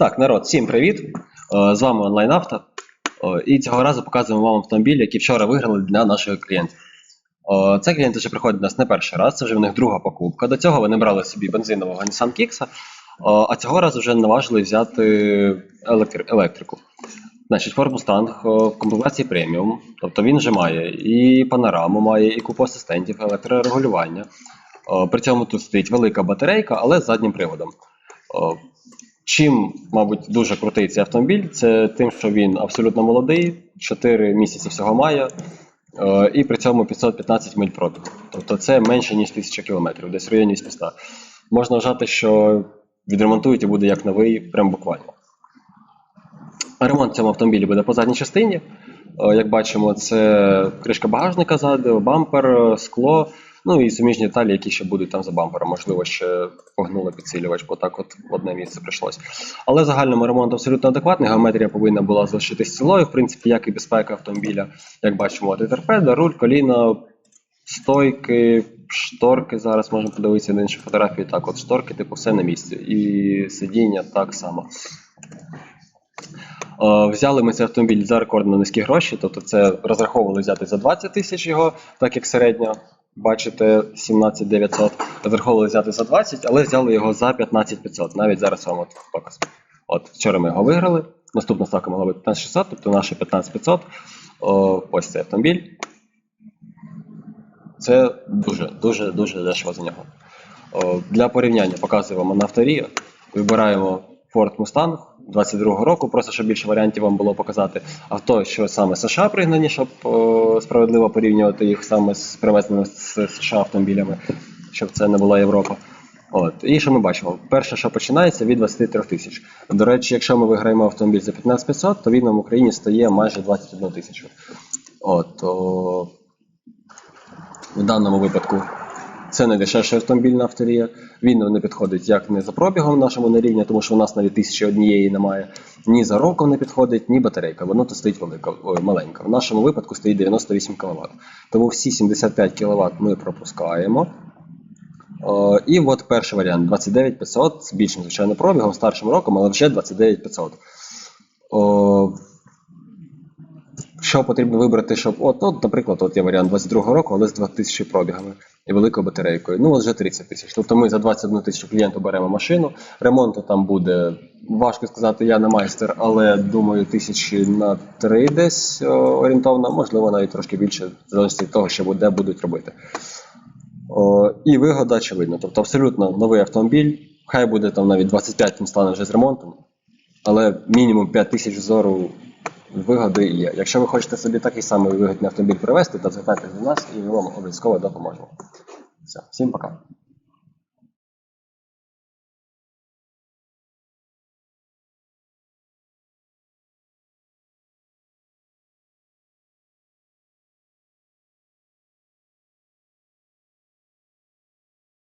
Так, народ, всім привіт! Е, З вами онлайн авто. Е, І цього разу показуємо вам автомобіль, який вчора виграли для наших клієнтів. Е, Це клієнти вже приходять до нас не перший раз, це вже в них друга покупка. До цього вони брали собі бензинового Nissan Kicks, а цього разу вже наважили взяти електри- електрику. Значить, Ford Mustang в комплектації преміум, тобто він вже має і панораму, має, і купу асистентів, електрорегулювання. При цьому тут стоїть велика батарейка, але з заднім приводом. Чим, мабуть, дуже крутий цей автомобіль, це тим, що він абсолютно молодий, 4 місяці всього має, е, і при цьому 515 миль пробігу. Тобто це менше, ніж 1000 кілометрів, десь в районі 800. Можна вважати, що відремонтують і буде як новий, прям буквально. Ремонт в цьому автомобілі буде по задній частині. Е, Як бачимо, це кришка багажника ззаду, бампер, е, скло, ну і суміжні деталі, які ще будуть там за бампером. Можливо, ще погнули підсилювач, бо так от в одне місце прийшлось. Але в загальному ремонт абсолютно адекватний. Геометрія повинна була залишитись цілою, в принципі, як і безпека автомобіля. Як бачимо, от і торпеда, руль, коліна, стойки, шторки. Зараз можемо подивитися на інші фотографії. Так, от шторки, типу, все на місці. І сидіння так само. Е, Взяли ми цей автомобіль за рекордно низькі гроші, тобто це розраховували взяти за 20 тисяч його, так як середньо. Бачите, 17 900. Розраховували взяти за 20, але взяли його за 15 500. Навіть зараз вам от показ. От вчора ми його виграли. Наступна ставка могла бути 15 600, тобто наше 15 500. О, ось цей автомобіль. Це дуже, дуже, дуже дешево за нього. О, для порівняння показуємо на авторі. Вибираємо Ford Mustang 22 року, просто щоб більше варіантів вам було показати. Авто, що саме США пригнані, щоб о, справедливо порівнювати їх саме з привезеними з США автомобілями, щоб це не була Європа. От. І що ми бачимо? Перше, що починається від 23 тисяч. До речі, якщо ми виграємо автомобіль за 15 500, то він нам в Україні стає майже 21 тисячу. От, о, в даному випадку це найдешевший автомобіль на авторія. Він не підходить як не за пробігом нашому на рівні, тому що у нас навіть тисячі однієї немає, ні за роком не підходить, ні батарейка. Воно тут стоїть велика, ой, маленька. В нашому випадку стоїть 98 кВт. Тому всі 75 кВт ми пропускаємо. О, і от перший варіант 29500 з більшим, звичайно, пробігом, старшим роком, але вже 29500. О, що потрібно вибрати, щоб. От, ну, наприклад, от є варіант 22 року, але з 2000 пробігами і великою батарейкою. Ну, от вже 30 тисяч. Тобто ми за 21 тисячу клієнту беремо машину. Ремонту там буде важко сказати, я не майстер, але думаю, тисячі на три десь орієнтовно, можливо, навіть трошки більше, в залежності від того, що буде, будуть робити. О, і вигода очевидно. Тобто абсолютно новий автомобіль. Хай буде там навіть 25 він стане вже з ремонтом, але мінімум 5 тисяч зору вигоди є. Якщо ви хочете собі такий самий вигідний автомобіль привезти, то звертайтеся до нас і ми вам обов'язково допоможемо. Все, всім пока.